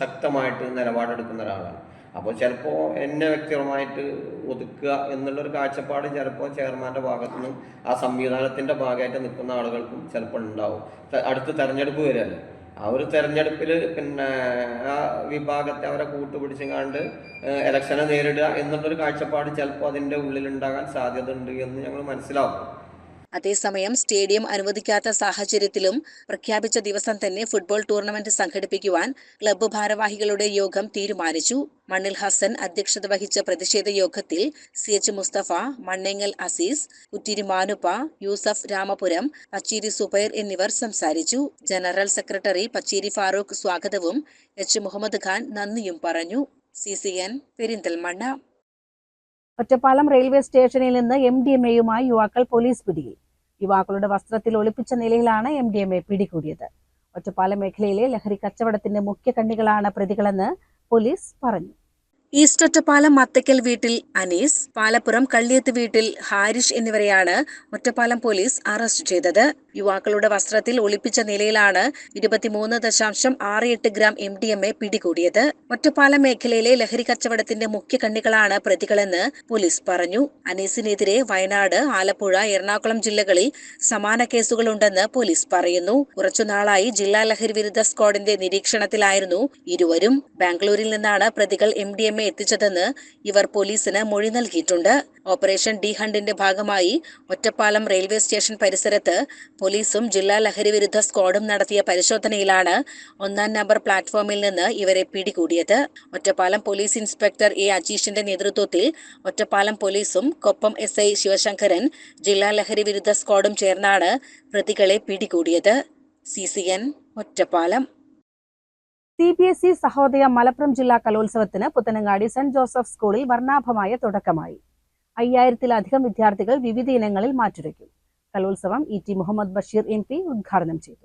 ശക്തമായിട്ട് നിലപാടെടുക്കുന്ന ഒരാളാണ്. അപ്പോൾ ചിലപ്പോൾ എന്നെ വ്യക്തിപരമായിട്ട് ഒതുക്കുക എന്നുള്ളൊരു കാഴ്ചപ്പാട് ചിലപ്പോൾ ചെയർമാന്റെ ഭാഗത്തു നിന്നും ആ സംവിധാനത്തിന്റെ ഭാഗമായിട്ട് നിൽക്കുന്ന ആളുകൾക്കും ചിലപ്പോൾ ഉണ്ടാവും. അടുത്ത തെരഞ്ഞെടുപ്പ് വരികയല്ലേ? ആ ഒരു തെരഞ്ഞെടുപ്പിൽ പിന്നെ ആ വിഭാഗത്തെ അവരെ കൂട്ടുപിടിച്ചുകാണ്ട് ഇലക്ഷനെ നേരിടുക എന്നുള്ളൊരു കാഴ്ചപ്പാട് ചിലപ്പോൾ അതിന്റെ ഉള്ളിലുണ്ടാകാൻ സാധ്യത ഉണ്ട് എന്ന് ഞങ്ങൾ മനസ്സിലാവും അതേസമയം സ്റ്റേഡിയം അനുവദിക്കാത്ത സാഹചര്യത്തിലും പ്രഖ്യാപിച്ച ദിവസം തന്നെ ഫുട്ബോൾ ടൂർണമെന്റ് സംഘടിപ്പിക്കുവാൻ ക്ലബ്ബ് ഭാരവാഹികളുടെ യോഗം തീരുമാനിച്ചു. മണ്ണിൽ ഹസൻ അധ്യക്ഷത വഹിച്ച പ്രതിഷേധ യോഗത്തിൽ സി എച്ച് മുസ്തഫ മണ്ണേങ്ങൽ അസീസ് കുറ്റിരി മാനുപ്പ യൂസഫ് രാമപുരം പച്ചീരി സുബൈർ എന്നിവർ സംസാരിച്ചു. ജനറൽ സെക്രട്ടറി പച്ചീരി ഫാറൂഖ് സ്വാഗതവും എച്ച് മുഹമ്മദ് ഖാൻ നന്ദിയും പറഞ്ഞു. C C N Perinthalmanna Ottapalam railway സ്റ്റേഷനിൽ നിന്ന് എം ഡി എം എയുമായി യുവാക്കൾ പോലീസ് പിടിയിൽ. യുവാക്കളുടെ വസ്ത്രത്തിൽ ഒളിപ്പിച്ച നിലയിലാണ് എം ഡി എം എ പിടികൂടിയത്. ഒറ്റപ്പാലം മേഖലയിലെ ലഹരി കച്ചവടത്തിന്റെ മുഖ്യ കണ്ണികളാണ് പ്രതികളെന്ന് പോലീസ് പറഞ്ഞു. ഈസ്റ്റ് ഒറ്റപ്പാലം മത്തക്കൽ വീട്ടിൽ അനീസ് പാലപ്പുറം കള്ളിയത്ത് വീട്ടിൽ ഹാരിഷ് എന്നിവരെയാണ് ഒറ്റപ്പാലം പോലീസ് അറസ്റ്റ് ചെയ്തത്. യുവാക്കളുടെ വസ്ത്രത്തിൽ ഒളിപ്പിച്ച നിലയിലാണ് ഇരുപത്തിമൂന്ന് ദശാംശം ആറ് എട്ട് gram M D M A പിടികൂടിയത്. ഒറ്റപ്പാലം മേഖലയിലെ ലഹരി കച്ചവടത്തിന്റെ മുഖ്യ കണ്ണികളാണ് പ്രതികളെന്ന് പോലീസ് പറഞ്ഞു. അനീസിനെതിരെ വയനാട് ആലപ്പുഴ എറണാകുളം ജില്ലകളിൽ സമാന കേസുകളുണ്ടെന്ന് പോലീസ് പറയുന്നു. കുറച്ചുനാളായി ജില്ലാ ലഹരി വിരുദ്ധ സ്ക്വാഡിന്റെ നിരീക്ഷണത്തിലായിരുന്നു ഇരുവരും. ബാംഗ്ലൂരിൽ നിന്നാണ് പ്രതികൾ എം ഡി എം എ എത്തിച്ചതെന്ന് ഇവർ പോലീസിന് മൊഴി നൽകിയിട്ടുണ്ട്. ഓപ്പറേഷൻ ഡി ഹണ്ടിന്റെ ഭാഗമായി ഒറ്റപ്പാലം റെയിൽവേ സ്റ്റേഷൻ പരിസരത്ത് പോലീസും ജില്ലാ ലഹരി വിരുദ്ധ സ്ക്വാഡും നടത്തിയ പരിശോധനയിലാണ് ഒന്നാം നമ്പർ പ്ലാറ്റ്ഫോമിൽ നിന്ന് ഇവരെ പിടികൂടിയത്. ഒറ്റപ്പാലം പോലീസ് ഇൻസ്പെക്ടർ എ അജീഷിന്റെ നേതൃത്വത്തിൽ ഒറ്റപ്പാലം പോലീസും കൊപ്പം എസ് ഐ ശിവശങ്കരൻ ജില്ലാ ലഹരി വിരുദ്ധ സ്ക്വാഡും ചേർന്നാണ് പ്രതികളെ പിടികൂടിയത്. C C N Ottapalam. C B S E Sahodaya Malappuram ജില്ലാ കലോത്സവത്തിന് പുത്തനങ്ങാടി സെന്റ് ജോസഫ് സ്കൂളിൽ വർണാഭമായ തുടക്കമായി. അയ്യായിരത്തിലധികം വിദ്യാർത്ഥികൾ വിവിധ ഇനങ്ങളിൽ മാറ്റുരയ്ക്കും. കലോത്സവം E T Muhammad Basheer M P ഉദ്ഘാടനം ചെയ്തു.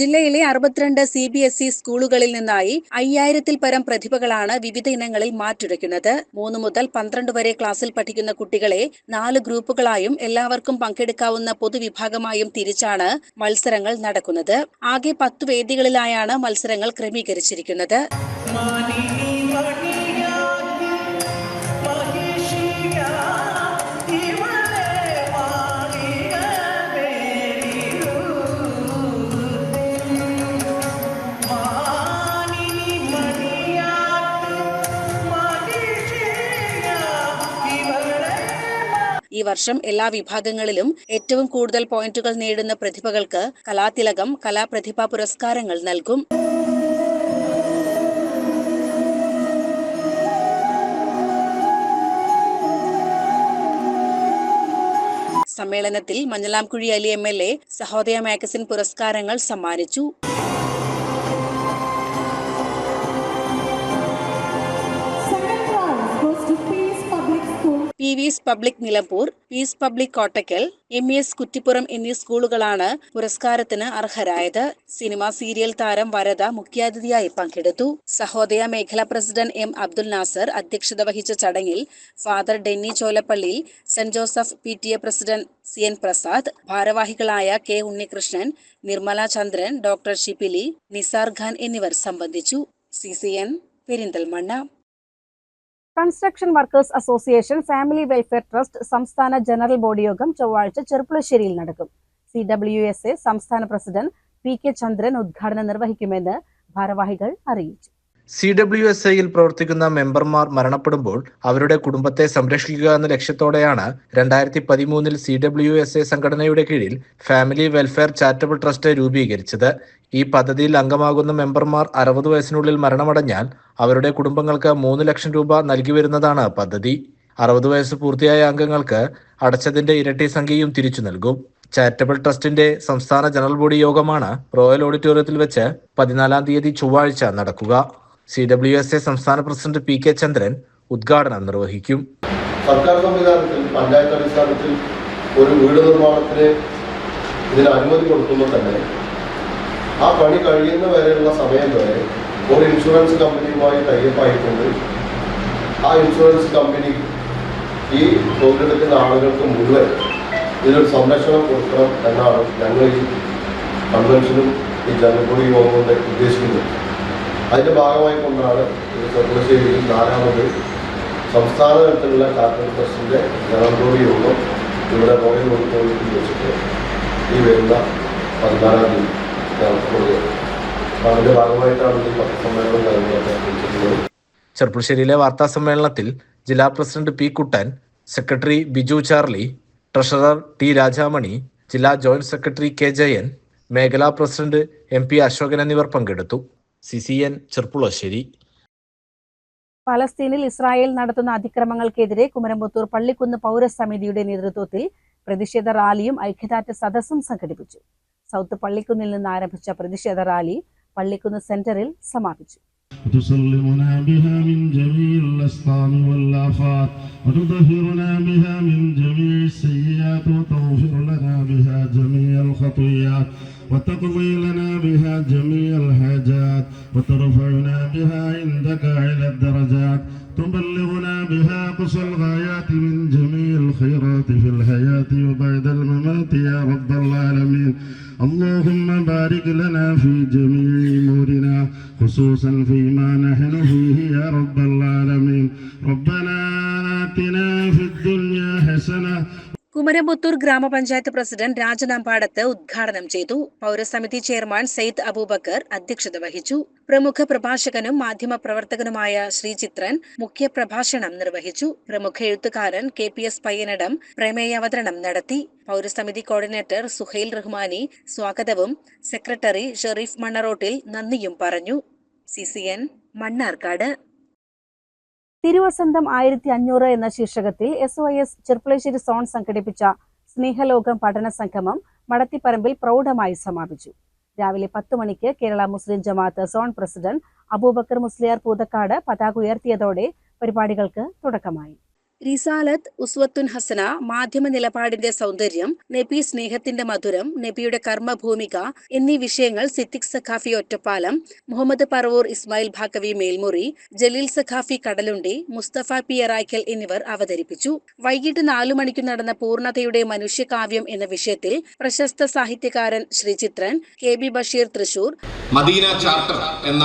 ജില്ലയിലെ അറുപത്തിരണ്ട് സി ബി എസ് ഇ സ്കൂളുകളിൽ നിന്നായി അയ്യായിരത്തിൽ പരം പ്രതിഭകളാണ് വിവിധ ഇനങ്ങളിൽ മാറ്റുരയ്ക്കുന്നത്. മൂന്ന് മുതൽ പന്ത്രണ്ട് വരെ ക്ലാസ്സിൽ പഠിക്കുന്ന കുട്ടികളെ നാല് ഗ്രൂപ്പുകളായും എല്ലാവർക്കും പങ്കെടുക്കാവുന്ന പൊതുവിഭാഗമായും തിരിച്ചാണ് മത്സരങ്ങൾ നടക്കുന്നത്. ആകെ പത്ത് വേദികളിലായാണ് മത്സരങ്ങൾ ക്രമീകരിച്ചിരിക്കുന്നത്. ഈ വർഷം എല്ലാ വിഭാഗങ്ങളിലും ഏറ്റവും കൂടുതൽ പോയിന്റുകൾ നേടുന്ന പ്രതിഭകൾക്ക് കലാതിലകം കലാപ്രതിഭാ പുരസ്കാരങ്ങൾ നൽകും. സമ്മേളനത്തിൽ Manjalamkuzhi Ali M L A Sahodaya magazine പുരസ്കാരങ്ങൾ സമ്മാനിച്ചു. പി വിസ് public Nilambur peace public Kottakkal M E S Kuttippuram എന്നീ സ്കൂളുകളാണ് പുരസ്കാരത്തിന് അർഹരായത്. സിനിമ സീരിയൽ താരം വരദ മുഖ്യാതിഥിയായി പങ്കെടുത്തു. സഹോദയ മേഖലാ പ്രസിഡന്റ് എം അബ്ദുൽ നാസർ അധ്യക്ഷത വഹിച്ച ചടങ്ങിൽ father Denny Cholappally saint Joseph P T A president C N Prasad ഭാരവാഹികളായ കെ ഉണ്ണികൃഷ്ണൻ നിർമ്മല ചന്ദ്രൻ ഡോക്ടർ ഷിപിലി നിസാർ ഖാൻ എന്നിവർ സംബന്ധിച്ചു. C C N Perinthalmanna. Construction workers association family welfare trust സംസ്ഥാന ജനറൽ ബോഡി യോഗം ചൊവ്വാഴ്ച ചെറുപ്പുളശ്ശേരിയിൽ നടക്കും. സി ഡബ്ല്യു എസ് എ സംസ്ഥാന പ്രസിഡന്റ് പി കെ ചന്ദ്രൻ ഉദ്ഘാടനം നിർവഹിക്കുമെന്ന് ഭാരവാഹികൾ അറിയിച്ചു. സി ഡബ്ല്യു എസ് ഐയിൽ പ്രവർത്തിക്കുന്ന മെമ്പർമാർ മരണപ്പെടുമ്പോൾ അവരുടെ കുടുംബത്തെ സംരക്ഷിക്കുക എന്ന ലക്ഷ്യത്തോടെയാണ് രണ്ടായിരത്തി പതിമൂന്നിൽ സി ഡബ്ല്യു എസ് ഐ സംഘടനയുടെ കീഴിൽ ഫാമിലി വെൽഫെയർ ചാരിറ്റബിൾ ട്രസ്റ്റ് രൂപീകരിച്ചത്. ഈ പദ്ധതിയിൽ അംഗമാകുന്ന മെമ്പർമാർ അറുപത് വയസ്സിനുള്ളിൽ മരണമടഞ്ഞാൽ അവരുടെ കുടുംബങ്ങൾക്ക് മൂന്ന് ലക്ഷം രൂപ നൽകി വരുന്നതാണ് പദ്ധതി. അറുപത് വയസ്സ് പൂർത്തിയായ അംഗങ്ങൾക്ക് അടച്ചതിന്റെ ഇരട്ടി സംഖ്യയും തിരിച്ചു നൽകും. ചാരിറ്റബിൾ ട്രസ്റ്റിന്റെ സംസ്ഥാന ജനറൽ ബോഡി യോഗമാണ് റോയൽ ഓഡിറ്റോറിയത്തിൽ വെച്ച് പതിനാലാം തീയതി ചൊവ്വാഴ്ച നടക്കുക. സി ഡബ്ല്യു എസ് എ സംസ്ഥാന പ്രസിഡന്റ് പി കെ ചന്ദ്രൻ ഉദ്ഘാടനം നിർവഹിക്കും. സർക്കാർ സംവിധാനത്തിൽ പഞ്ചായത്ത് അടിസ്ഥാനത്തിൽ ഒരു വീട് നിർമ്മാണത്തിന് ഇതിന് അനുമതി കൊടുക്കുമ്പോൾ തന്നെ. ആ പണി കഴിയുന്ന വരെയുള്ള സമയം വരെ ഒരു ഇൻഷുറൻസ് കമ്പനിയുമായി ടൈപ്പായിട്ടുണ്ട് ആ ഇൻഷുറൻസ് കമ്പനി ഈ തൊഴിലെടുക്കുന്ന ആളുകൾക്ക് മുഴുവൻ ഇതിനൊരു സംരക്ഷണം കൊടുക്കണം എന്നാണ് ഞങ്ങൾ ഈ കൺവെൻഷനും ഈ ജനപ്രതി കൊണ്ട് ഉദ്ദേശിക്കുന്നത്. അതിന്റെ ഭാഗമായി കൊണ്ടാണ് ചെറുപ്പശ്ശേരിയിൽ നാലാമത് സംസ്ഥാന തലത്തിലുള്ള ചാരിറ്റബിൾ ട്രസ്റ്റിന്റെ ജനറൽ യോഗം ഇവിടെ റോയൽ ഓഡിറ്റോറിയത്തിൽ വെച്ചിട്ട് ഈ വരുന്ന പതിനാലാം തീയതി നടത്തുന്നത് അപ്പം അതിന്റെ ഭാഗമായിട്ടാണ് ഈ പത്രസമ്മേളനം കാര്യങ്ങളൊക്കെ വിളിച്ചിട്ടുള്ളത് ചെറുപ്പുളശ്ശേരിയിലെ വാർത്താ സമ്മേളനത്തിൽ ജില്ലാ president P Kuttan secretary Biju Charlie treasurer T Rajamani ജില്ലാ ജോയിന്റ് സെക്രട്ടറി കെ ജയൻ മേഖലാ പ്രസിഡന്റ് എം പി അശോകൻ എന്നിവർ പങ്കെടുത്തു. C C N Cherpulassery പലസ്തീനിൽ Israel നടത്തുന്ന അതിക്രമങ്ങൾക്കെതിരെ കുമരമ്പത്തൂർ പള്ളിക്കുന്ന് പൗരസമിതിയുടെ നേതൃത്വത്തിൽ പ്രതിഷേധ റാലിയും ഐക്യദാർഢ്യ സദസ്സും സംഘടിപ്പിച്ചു സൗത്ത് പള്ളിക്കുന്നിൽ നിന്ന് ആരംഭിച്ച പ്രതിഷേധ റാലി പള്ളിക്കുന്ന് സെന്ററിൽ സമാപിച്ചു وتسلمنا بها من جميع الأسقام والآفات وتطهرنا بها من جميع السيئات وتغفر لنا بها جميع الخطيئات وتقضي لنا بها جميع الحاجات وترفعنا بها عندك إلى الدرجات تبلغنا بها أقصى الغايات من جميع الخيرات في الحياة وبعد الممات يا رب العالمين. اللهم بارك لنا في جميع أمورنا خصوصا فيما نحن فيه يا رب العالمين. ربنا കുമരമ്പത്തൂർ ഗ്രാമപഞ്ചായത്ത് പ്രസിഡന്റ് രാജനാമ്പാടത്ത് ഉദ്ഘാടനം ചെയ്തു. പൗരസമിതി ചെയർമാൻ സെയ്ദ് അബൂബക്കർ അധ്യക്ഷത വഹിച്ചു. പ്രമുഖ പ്രഭാഷകനും മാധ്യമപ്രവർത്തകനുമായ ശ്രീചിത്രൻ മുഖ്യ പ്രഭാഷണം നിർവഹിച്ചു. പ്രമുഖ എഴുത്തുകാരൻ കെ പി എസ് പയ്യനടം പ്രമേയാവതരണം നടത്തി. പൗരസമിതി കോർഡിനേറ്റർ സുഹൈൽ റഹ്മാനി സ്വാഗതവും സെക്രട്ടറി ഷെറീഫ് മണ്ണറോട്ടിൽ നന്ദിയും പറഞ്ഞു. C C N Mannarkkad. തിരുവസന്തം ആയിരത്തി അഞ്ഞൂറ് എന്ന ശീർഷകത്തിൽ S O S Cherpulassery zone സംഘടിപ്പിച്ച സ്നേഹലോകം പഠന സംഗമം മടത്തിപ്പറമ്പിൽ പ്രൗഢമായി സമാപിച്ചു. രാവിലെ പത്ത് മണിക്ക് കേരള മുസ്ലിം ജമാഅത്ത് സോൺ പ്രസിഡന്റ് അബൂബക്കർ മുസ്ലിയാർ പൂതക്കാട് പതാക ഉയർത്തിയതോടെ പരിപാടികൾക്ക് തുടക്കമായി. റിസാലത്ത് ഉസ്വത്തുൻ ഹസന മാധ്യമ നിലപാടിന്റെ സൗന്ദര്യം നബി സ്നേഹത്തിന്റെ മധുരം നബിയുടെ കർമ്മഭൂമിക എന്നീ വിഷയങ്ങൾ സിദ്ദിഖ് സഖാഫി ഒറ്റപ്പാലം മുഹമ്മദ് പറവൂർ ഇസ്മായിൽ ഭാക്കവി മേൽമുറി ജലീൽ സഖാഫി കടലുണ്ടി മുസ്തഫ പി എറായ്ക്കൽ എന്നിവർ അവതരിപ്പിച്ചു. വൈകിട്ട് നാലു മണിക്ക് നടന്ന പൂർണതയുടെ മനുഷ്യകാവ്യം എന്ന വിഷയത്തിൽ പ്രശസ്ത സാഹിത്യകാരൻ Sreechithran K B Basheer Thrissur Madina charter എന്ന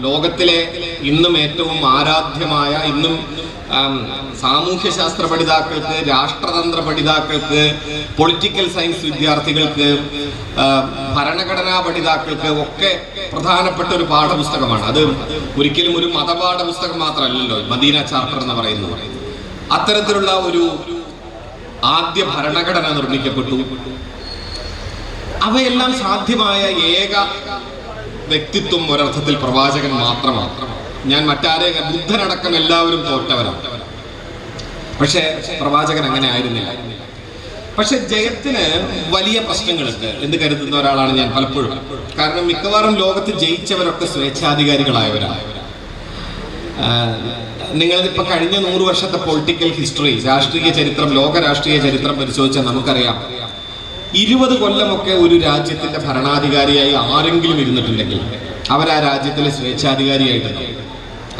ലോകത്തിലെ ഇന്നും ഏറ്റവും ആരാധ്യമായ ഇന്നും സാമൂഹ്യശാസ്ത്ര പഠിതാക്കൾക്ക് രാഷ്ട്രതന്ത്ര പഠിതാക്കൾക്ക് പൊളിറ്റിക്കൽ സയൻസ് വിദ്യാർത്ഥികൾക്ക് ഭരണഘടനാ പഠിതാക്കൾക്ക് ഒക്കെ പ്രധാനപ്പെട്ട ഒരു പാഠപുസ്തകമാണ്. അത് ഒരിക്കലും ഒരു മതപാഠപുസ്തകം മാത്രമല്ലല്ലോ മദീന ചാർട്ടർ എന്ന് പറയുന്നത്. അത്തരത്തിലുള്ള ഒരു ആദ്യ ഭരണഘടന നിർമ്മിക്കപ്പെട്ടു. അവയെല്ലാം സാധ്യമായ ഏക വ്യക്തിത്വം ഒരർത്ഥത്തിൽ പ്രവാചകൻ മാത്രമാണ്. ഞാൻ മറ്റാരെ ബുദ്ധനടക്കം എല്ലാവരും തോറ്റവരാണ് പക്ഷേ പ്രവാചകൻ അങ്ങനെ ആയിരുന്നില്ല. പക്ഷെ ജയത്തിന് വലിയ പ്രശ്നങ്ങളുണ്ട് എന്ന് കരുതുന്ന ഒരാളാണ് ഞാൻ പലപ്പോഴും. കാരണം മിക്കവാറും ലോകത്ത് ജയിച്ചവരൊക്കെ സ്വേച്ഛാധികാരികളായവരാണ് നിങ്ങൾ ഇപ്പൊ കഴിഞ്ഞ നൂറ് വർഷത്തെ പൊളിറ്റിക്കൽ ഹിസ്റ്ററി രാഷ്ട്രീയ ചരിത്രം ലോക രാഷ്ട്രീയ ചരിത്രം പരിശോധിച്ചാൽ നമുക്കറിയാം. ഇരുപത് കൊല്ലമൊക്കെ ഒരു രാജ്യത്തിന്റെ ഭരണാധികാരിയായി ആരെങ്കിലും ഇരുന്നിട്ടുണ്ടെങ്കിൽ അവർ ആ രാജ്യത്തിലെ സ്വേച്ഛാധികാരിയായിട്ടുണ്ടാവും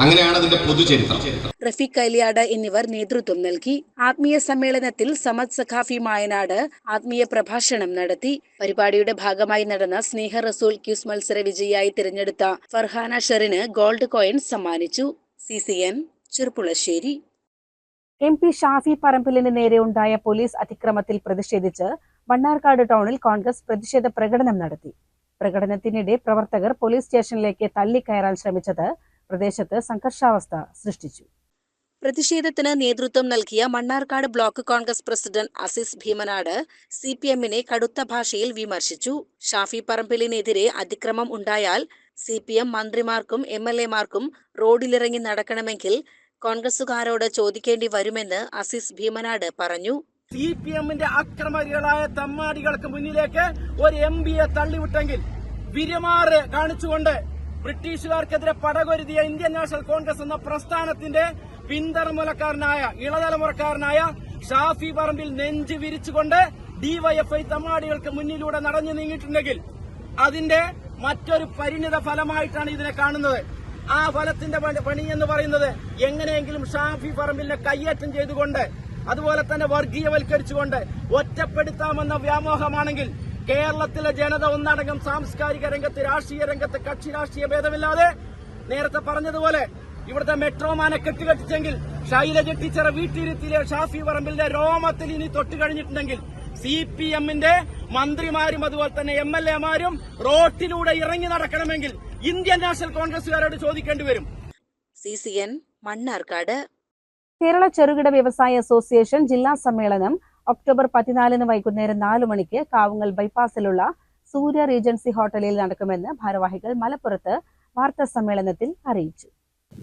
അങ്ങനെയാണ് അതിന്റെ പൊതുചരിത്രം. റഫീഖ് കൈലിയാട് എന്നിവർ നേതൃത്വം നൽകി. ആത്മീയ സമ്മേളനത്തിൽ സമദ് സഖാഫി മായനാട് ആത്മീയ പ്രഭാഷണം നടത്തി. പരിപാടിയുടെ ഭാഗമായി നടന്ന സ്നേഹ റസൂൽ ക്യൂസ് മത്സര വിജയിയായി തിരഞ്ഞെടുത്ത ഫർഹാന ഷെറിന് ഗോൾഡ് കോയിൻ സമ്മാനിച്ചു. C C N Cherpulassery. M P Shafi പറമ്പിലിന് നേരെ ഉണ്ടായ പോലീസ് അതിക്രമത്തിൽ പ്രതിഷേധിച്ച് മണ്ണാർക്കാട് ടൗണിൽ കോൺഗ്രസ് പ്രതിഷേധ പ്രകടനം നടത്തി. പ്രകടനത്തിനിടെ പ്രവർത്തകർ പോലീസ് സ്റ്റേഷനിലേക്ക് തള്ളിക്കയറാൻ ശ്രമിച്ചത് പ്രദേശത്ത് സംഘർഷാവസ്ഥ സൃഷ്ടിച്ചു. പ്രതിഷേധത്തിന് നേതൃത്വം നൽകിയ Mannarkkad block Congress president Azees Bheemanad C P എമ്മിനെ കടുത്ത ഭാഷയിൽ വിമർശിച്ചു. ഷാഫി പറമ്പിലിനെതിരെ അതിക്രമം ഉണ്ടായാൽ സി പി എം മന്ത്രിമാർക്കും എം എൽ എമാർക്കും റോഡിലിറങ്ങി നടക്കണമെങ്കിൽ കോൺഗ്രസുകാരോട് ചോദിക്കേണ്ടി വരുമെന്ന് അസീസ് ഭീമനാട് പറഞ്ഞു. സി പി എമ്മിന്റെ അക്രമരികളായ തമ്മാടികൾക്ക് മുന്നിലേക്ക് ഒരു എം പിയെ തള്ളിവിട്ടെങ്കിൽ വിരമാറ് കാണിച്ചുകൊണ്ട് ബ്രിട്ടീഷുകാർക്കെതിരെ പടകൊരുതിയ ഇന്ത്യൻ നാഷണൽ കോൺഗ്രസ് എന്ന പ്രസ്ഥാനത്തിന്റെ പിന്തർമുലക്കാരനായ ഇളതലമുറക്കാരനായ ഷാഫി പറമ്പിൽ നെഞ്ച് വിരിച്ചുകൊണ്ട് ഡിവൈഎഫ്ഐ തമ്മാടികൾക്ക് മുന്നിലൂടെ നടന്നു നീങ്ങിയിട്ടുണ്ടെങ്കിൽ അതിന്റെ മറ്റൊരു പരിണിത ഫലമായിട്ടാണ് ഇതിനെ കാണുന്നത്. ആ ഫലത്തിന്റെ പണി- എന്ന് പറയുന്നത് എങ്ങനെയെങ്കിലും ഷാഫി പറമ്പിലിനെ കയ്യേറ്റം ചെയ്തുകൊണ്ട് അതുപോലെ തന്നെ വർഗീയവൽക്കരിച്ചുകൊണ്ട് ഒറ്റപ്പെടുത്താമെന്ന വ്യാമോഹമാണെങ്കിൽ കേരളത്തിലെ ജനത ഒന്നടങ്കം സാംസ്കാരിക രംഗത്ത് രാഷ്ട്രീയ രംഗത്ത് കക്ഷി രാഷ്ട്രീയ ഭേദമില്ലാതെ നേരത്തെ പറഞ്ഞതുപോലെ ഇവിടുത്തെ മെട്രോമാനെ കെട്ടുകെട്ടിച്ചെങ്കിൽ ശൈലജ ടീച്ചറെ വീട്ടിരുത്തിയിലെ ഷാഫി പറമ്പിലിന്റെ രോമത്തിൽ ഇനി തൊട്ട് കഴിഞ്ഞിട്ടുണ്ടെങ്കിൽ സി പി എമ്മിന്റെ മന്ത്രിമാരും അതുപോലെ തന്നെ എം എൽ എമാരും റോട്ടിലൂടെ ഇറങ്ങി നടക്കണമെങ്കിൽ ഇന്ത്യൻ നാഷണൽ കോൺഗ്രസുകാരോട് ചോദിക്കേണ്ടി വരും. C C N Mannarkkad. Kerala ചെറുകിട വ്യവസായ അസോസിയേഷൻ ജില്ലാ സമ്മേളനം ഒക്ടോബർ പതിനാലിന് വൈകുന്നേരം നാലു മണിക്ക് കാവുങ്ങൽ ബൈപ്പാസിലുള്ള സൂര്യ റീജൻസി ഹോട്ടലിൽ നടക്കുമെന്ന് ഭാരവാഹികൾ മലപ്പുറത്ത് വാർത്താ സമ്മേളനത്തിൽ അറിയിച്ചു.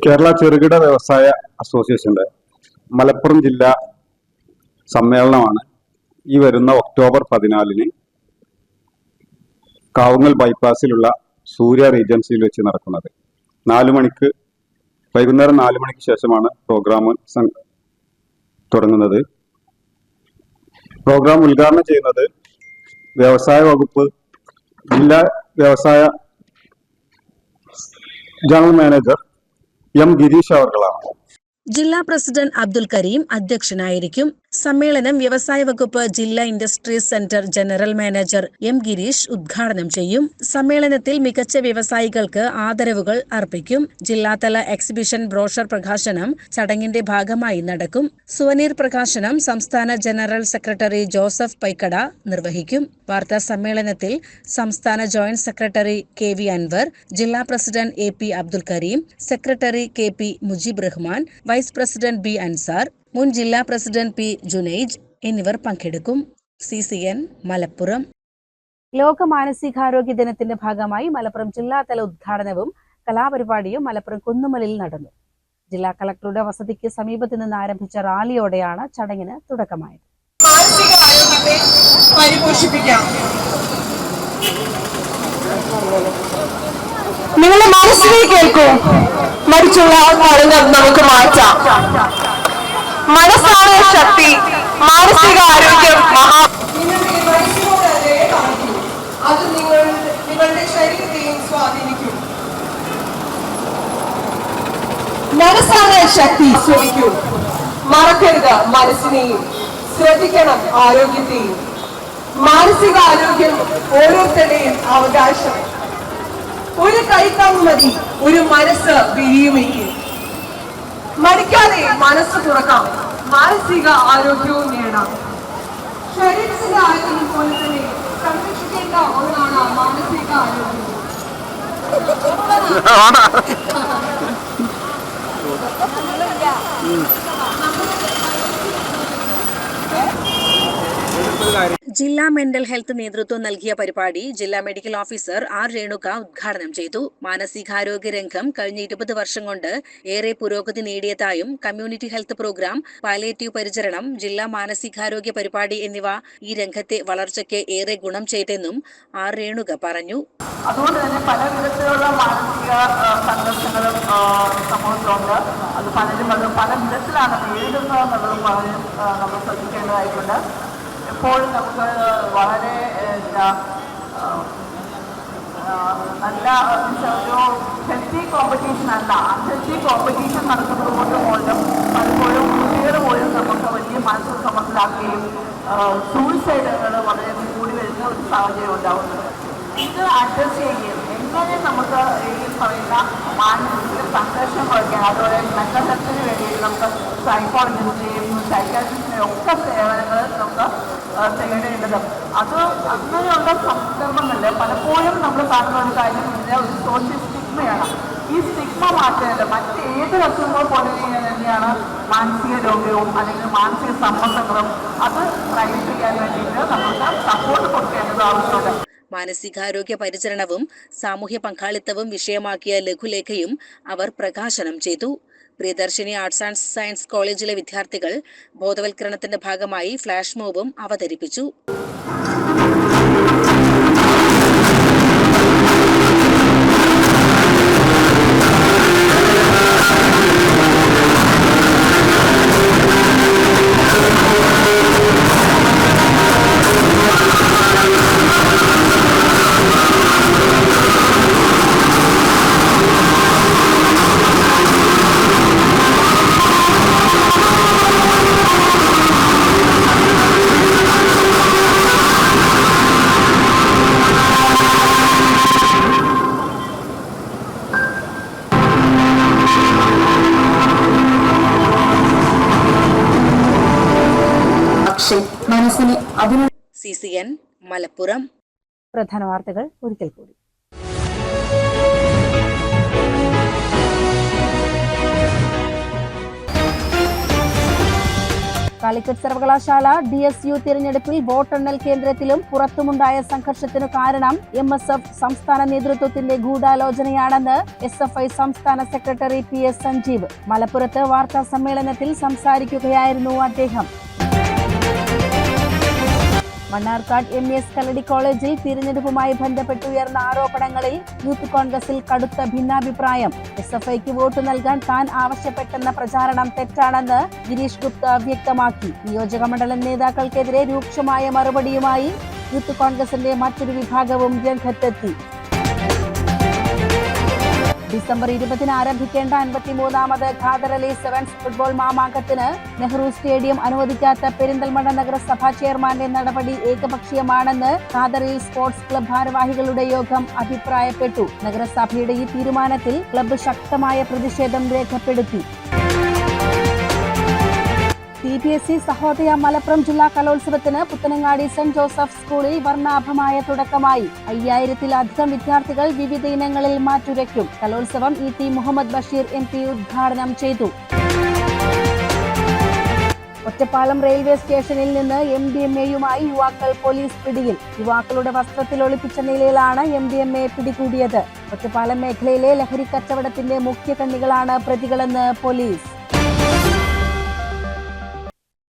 കേരള ചെറുകിട വ്യവസായ അസോസിയേഷന്റെ മലപ്പുറം ജില്ലാ സമ്മേളനമാണ് ഈ വരുന്ന ഒക്ടോബർ പതിനാലിന് കാവുങ്ങൽ ബൈപ്പാസിലുള്ള സൂര്യ റീജൻസിയിൽ വെച്ച് നടക്കുന്നത്. നാലു മണിക്ക് വൈകുന്നേരം നാല് മണിക്ക് ശേഷമാണ് പ്രോഗ്രാം തുടങ്ങുന്നത്. പ്രോഗ്രാം ഉദ്ഘാടനം ചെയ്യുന്നത് വ്യവസായ വകുപ്പ് ജില്ലാ വ്യവസായ ജനറൽ മാനേജർ എം ഗിരീഷ് അവർകളാണ്. ജില്ലാ പ്രസിഡന്റ് അബ്ദുൽ കരീം അധ്യക്ഷനായിരിക്കും. സമ്മേളനം വ്യവസായ വകുപ്പ് ജില്ലാ industries centre general manager M Girish ഉദ്ഘാടനം ചെയ്യും. സമ്മേളനത്തിൽ മികച്ച വ്യവസായികൾക്ക് ആദരവുകൾ അർപ്പിക്കും. ജില്ലാതല എക്സിബിഷൻ ബ്രോഷർ പ്രകാശനം ചടങ്ങിന്റെ ഭാഗമായി നടക്കും. സുവനീർ പ്രകാശനം സംസ്ഥാന ജനറൽ സെക്രട്ടറി ജോസഫ് പൈക്കട നിർവഹിക്കും. വാർത്താ സമ്മേളനത്തിൽ സംസ്ഥാന joint secretary K V Anvar ജില്ലാ president A P Abdul Kareem secretary K P Mujeeb Rahman vice president B Ansar മുൻ ജില്ലാ പ്രസിഡന്റ് പി ജുനൈജ് എന്നിവർ പങ്കെടുക്കും. C C N Malappuram. ലോക മാനസികാരോഗ്യ ദിനത്തിന്റെ ഭാഗമായി മലപ്പുറം ജില്ലാതല ഉദ്ഘാടനവും കലാപരിപാടിയും മലപ്പുറം കുന്നുമലിൽ നടന്നു. ജില്ലാ കളക്ടറുടെ വസതിക്ക് സമീപത്ത് നിന്ന് ആരംഭിച്ച റാലിയോടെയാണ് ചടങ്ങിന് തുടക്കമായത്. നിങ്ങളുടെ മനസ്സിലേക്ക് കേൾക്കൂ മരിച്ചുള്ള ആൾക്കാരെ നമുക്ക് മാറ്റാം. മനസ്സാണ് ശക്തി മാനസിക ആരോഗ്യം മഹാ അത് നിങ്ങൾ നിങ്ങളുടെ ശരീരത്തെയും സ്വാധീനിക്കും. മനസ്സാണ് ശക്തി. ശ്രമിക്കൂ മറക്കരുത് മനസ്സിനെയും. ശ്രദ്ധിക്കണം ആരോഗ്യത്തെയും. മാനസിക ആരോഗ്യം ഓരോരുത്തരുടെയും അവകാശം. ഒരു കൈത്താങ് മതി. ഒരു മനസ്സ് വിരിയുമെങ്കിൽ. മടിക്കാതെ മനസ്സ് തുറക്കാം. മാനസിക ആരോഗ്യവും നേടാം. ശരീരത്തിന്റെ ആരോഗ്യം പോലെ തന്നെ സംരക്ഷിക്കേണ്ട ഒന്നാണ് മാനസിക ആരോഗ്യം. ജില്ലാ മെന്റൽ ഹെൽത്ത് നേതൃത്വം നൽകിയ പരിപാടി ജില്ലാ മെഡിക്കൽ ഓഫീസർ ആർ രേണുക ഉദ്ഘാടനം ചെയ്തു. മാനസികാരോഗ്യ രംഗം കഴിഞ്ഞ ഇരുപത് വർഷം കൊണ്ട് ഏറെ പുരോഗതി നേടിയതായും കമ്മ്യൂണിറ്റി ഹെൽത്ത് പ്രോഗ്രാം പാലേറ്റീവ് പരിചരണം ജില്ലാ മാനസികാരോഗ്യ പരിപാടി എന്നിവ ഈ രംഗത്തെ വളർച്ചയ്ക്ക് ഏറെ ഗുണം ചെയ്തെന്നും ആർ രേണുക പറഞ്ഞു. അതുകൊണ്ട് തന്നെ പല വിധത്തിലുള്ള മാനസിക സംഘർഷങ്ങളും സമൂഹത്തിലുണ്ട് അത് പലരും അത് പല വിധത്തിലാണ് നേരിടുന്നത് എന്നുള്ളതും പറഞ്ഞ് നമ്മൾ ശ്രദ്ധിക്കേണ്ടതായിട്ടുണ്ട്. എപ്പോഴും നമുക്ക് വളരെ എന്താ നല്ല ഒരു ഹെൽത്തി കോമ്പറ്റീഷൻ അല്ല അൺഹെൽത്തി കോമ്പറ്റീഷൻ നടക്കുന്നത് കൊണ്ട് പോലും പലപ്പോഴും കുട്ടികൾ പോലും നമുക്ക് വലിയ മനസ്സിൽ സമ്മർദ്ദത്തിലാക്കുകയും സൂയിസൈഡുകൾ വളരെ കൂടി വരുന്ന ഒരു സാഹചര്യം ഉണ്ടാവുന്നത് ഇത് അഡ്രസ് ചെയ്യുകയും എങ്ങനെ നമുക്ക് ഈ പറയുന്ന മാനസിക സംഘർഷം കുറയ്ക്കാൻ അതുപോലെ മെന്റൽ ഹെൽത്തിന് വേണ്ടിയിട്ട് നമുക്ക് സൈക്കോളജിസ്റ്റിനെയും സൈക്കാട്രിസ്റ്റിനെയും ഒക്കെ സേവനങ്ങൾ നമുക്ക് ആ, തേടേണ്ടത് അത് അങ്ങനെയുള്ള സന്ദർഭങ്ങളിൽ പലപ്പോഴും നമ്മൾ കാണുന്ന ഒരു കാര്യം ഒരു സോഷ്യൽ സ്റ്റിഗ്മയാണ് ഈ സ്റ്റിഗ്മ മാറ്റേണ്ടത് മറ്റേത് അസുഖങ്ങൾ പോലെ തന്നെയാണ് മാനസിക രോഗവും അല്ലെങ്കിൽ മാനസിക സമ്മർദ്ദങ്ങളും അത് ട്രൈ ചെയ്യാൻ വേണ്ടിയിട്ട് നമുക്ക് സപ്പോർട്ട് കൊടുക്കേണ്ടത് ആവശ്യമുണ്ട്. മാനസികാരോഗ്യ പരിചരണവും സാമൂഹ്യ പങ്കാളിത്തവും വിഷയമാക്കിയ ലഘുലേഖയും അവർ പ്രകാശനം ചെയ്തു. പ്രിയദർശിനി ആർട്സ് ആൻഡ് സയൻസ് കോളേജിലെ വിദ്യാർത്ഥികൾ ബോധവൽക്കരണത്തിന്റെ ഭാഗമായി ഫ്ലാഷ് മോബും അവതരിപ്പിച്ചു. പ്രധാന വാർത്തകൾ ഒരിക്കൽ കൂടി. കാലിക്കറ്റ് സർവകലാശാല ഡി എസ് യു തിരഞ്ഞെടുപ്പിൽ വോട്ടെണ്ണൽ കേന്ദ്രത്തിലും പുറത്തുമുണ്ടായ സംഘർഷത്തിനു കാരണം എം എസ് എഫ് സംസ്ഥാന നേതൃത്വത്തിന്റെ ഗൂഢാലോചനയാണെന്ന് എസ് എഫ് ഐ സംസ്ഥാന സെക്രട്ടറി പി എസ് സഞ്ജീവ് മലപ്പുറത്ത് വാർത്താ സമ്മേളനത്തിൽ സംസാരിക്കുകയായിരുന്നു അദ്ദേഹം. മണ്ണാർക്കാട് എം എസ് കല്ലടി കോളേജിൽ തിരഞ്ഞെടുപ്പുമായി ബന്ധപ്പെട്ട് ഉയർന്ന ആരോപണങ്ങളിൽ യൂത്ത് കോൺഗ്രസിൽ കടുത്ത ഭിന്നാഭിപ്രായം. എസ് എഫ് ഐക്ക് വോട്ട് നൽകാൻ താൻ ആവശ്യപ്പെട്ടെന്ന പ്രചാരണം തെറ്റാണെന്ന് ഗിരീഷ് ഗുപ്ത വ്യക്തമാക്കി. നിയോജക മണ്ഡലം നേതാക്കൾക്കെതിരെ രൂക്ഷമായ മറുപടിയുമായി യൂത്ത് കോൺഗ്രസിന്റെ മറ്റൊരു വിഭാഗവും രംഗത്തെത്തി. ഡിസംബർ ഇരുപതിന് ആരംഭിക്കേണ്ട അൻപത്തിമൂന്നാമത് ഖാദറലി സെവൻസ് ഫുട്ബോൾ മാമാങ്കത്തിന് നെഹ്റു സ്റ്റേഡിയം അനുവദിക്കാത്ത പെരിന്തൽമണ്ണ നഗരസഭാ ചെയർമാന്റെ നടപടി ഏകപക്ഷീയമാണെന്ന് ഖാദറിൽ സ്പോർട്സ് ക്ലബ് ഭാരവാഹികളുടെ യോഗം അഭിപ്രായപ്പെട്ടു. നഗരസഭയുടെ ഈ തീരുമാനത്തിൽ ക്ലബ്ബ് ശക്തമായ പ്രതിഷേധം രേഖപ്പെടുത്തി. C B S E Sahodaya Malappuram ജില്ലാ കലോത്സവത്തിന് പുത്തനങ്ങാടി സെന്റ് ജോസഫ് സ്കൂളിൽ വർണാഭമായ തുടക്കമായി. അയ്യായിരത്തിലധികം വിദ്യാർത്ഥികൾ വിവിധ ഇനങ്ങളിൽ മാറ്റുരയ്ക്കും. കലോത്സവം E T Muhammad Basheer M P ഉദ്ഘാടനം ചെയ്തു. ഒറ്റപ്പാലം റെയിൽവേ സ്റ്റേഷനിൽ നിന്ന് എം ഡി എം എയുമായി യുവാക്കൾ പോലീസ് പിടിയിൽ. യുവാക്കളുടെ വസ്ത്രത്തിൽ ഒളിപ്പിച്ച നിലയിലാണ് എം ഡി എം എ പിടികൂടിയത്. ഒറ്റപ്പാലം മേഖലയിലെ ലഹരി കച്ചവടത്തിന്റെ മുഖ്യ കണ്ണികളാണ് പ്രതികളെന്ന് പോലീസ്.